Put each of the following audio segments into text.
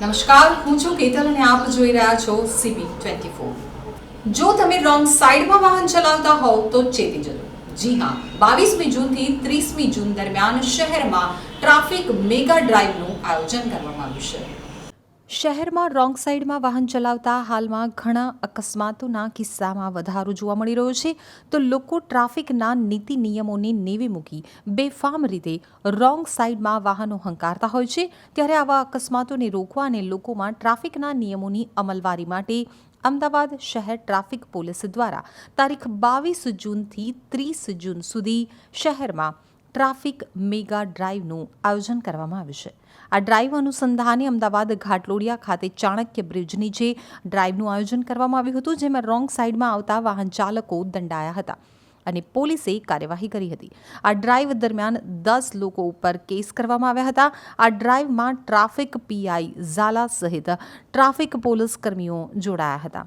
નમસ્કાર, હું છું કેતલ અને આપ જોઈ રહ્યા છો સીબી ટ્વેન્ટી ફોર જો તમે રોંગ સાઈડમાં વાહન ચલાવતા હોવ તો ચેતી જજો જી હા, બાવીસમી જૂનથી ત્રીસમી જૂન દરમિયાન શહેરમાં ટ્રાફિક મેગા ડ્રાઈવનું આયોજન કરવામાં આવ્યું છે. શહેરમાં રોંગ સાઈડમાં વાહન ચલાવતા હાલમાં ઘણા અકસ્માતોના કિસ્સામાં વધારો જોવા મળી રહ્યો છે. તો લોકો ટ્રાફિકના નીતિ નિયમોને નેવી મૂકી બેફામ રીતે રોંગ સાઈડમાં વાહનો હંકારતા હોય છે. ત્યારે આવા અકસ્માતોને રોકવા અને લોકોમાં ટ્રાફિકના નિયમોની અમલવારી માટે અમદાવાદ શહેર ટ્રાફિક પોલીસ દ્વારા તારીખ બાવીસ જૂનથી ત્રીસ જૂન સુધી શહેરમાં ટ્રાફિક મેગા ડ્રાઈવનું આયોજન કરવામાં આવ્યું છે. આ ડ્રાઈવ અનુસંધાને અમદાવાદ ઘાટલોડિયા ખાતે ચાણક્ય બ્રિજની જે ડ્રાઈવનું આયોજન કરવામાં આવ્યું હતું, જેમાં રોંગ સાઈડમાં આવતા વાહન ચાલકો દંડાયા હતા અને પોલીસે કાર્યવાહી કરી હતી. આ ડ્રાઈવ દરમિયાન દસ લોકો ઉપર કેસ કરવામાં આવ્યા હતા. આ ડ્રાઈવમાં ટ્રાફિક પીઆઈ ઝાલા સહિત ટ્રાફિક પોલીસ કર્મીઓ જોડાયા હતા.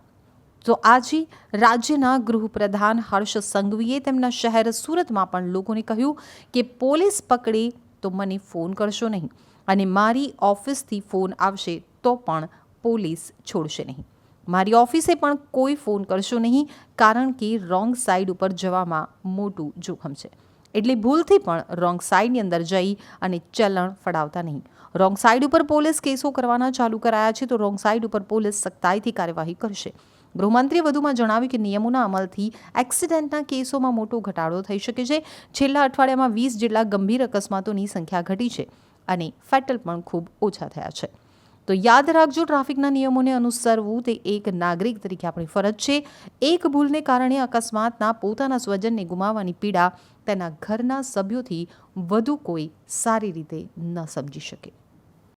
તો આજે રાજ્યના ગૃહપ્રધાન હર્ષ સંઘવીએ તેમના શહેર સુરતમાં પણ લોકોને કહ્યું કે પોલીસ પકડે તો મને ફોન કરશો નહીં અને મારી ઓફિસથી ફોન આવશે તો પણ પોલીસ છોડશે નહીં. મારી ઓફિસે પણ કોઈ ફોન કરશો નહીં કારણ કે રોંગ સાઈડ ઉપર જવામાં મોટું જોખમ છે. એટલે ભૂલથી પણ રોંગ સાઈડની અંદર જઈ અને ચલણ ફડાવતા નહીં. રોંગ સાઈડ ઉપર પોલીસ કેસો કરવાના ચાલુ કરાયા છે તો રોંગ સાઈડ ઉપર પોલીસ સખ્તાઈથી કાર્યવાહી કરશે. ગૃહમંત્રીએ વધુમાં જણાવ્યું કે નિયમોના અમલથી એક્સિડન્ટના કેસોમાં મોટો ઘટાડો થઈ શકે છે. છેલ્લા અઠવાડિયામાં વીસ જેટલા ગંભીર અકસ્માતોની સંખ્યા ઘટી છે અને ફેટલ પણ ખૂબ ઓછા થયા છે. તો યાદ રાખજો, ટ્રાફિકના નિયમોને અનુસરવું તે એક નાગરિક તરીકે આપણી ફરજ છે. એક ભૂલને કારણે અકસ્માતના પોતાના સ્વજનને ગુમાવવાની પીડા તેના ઘરના સભ્યોથી વધુ કોઈ સારી રીતે ન સમજી શકે.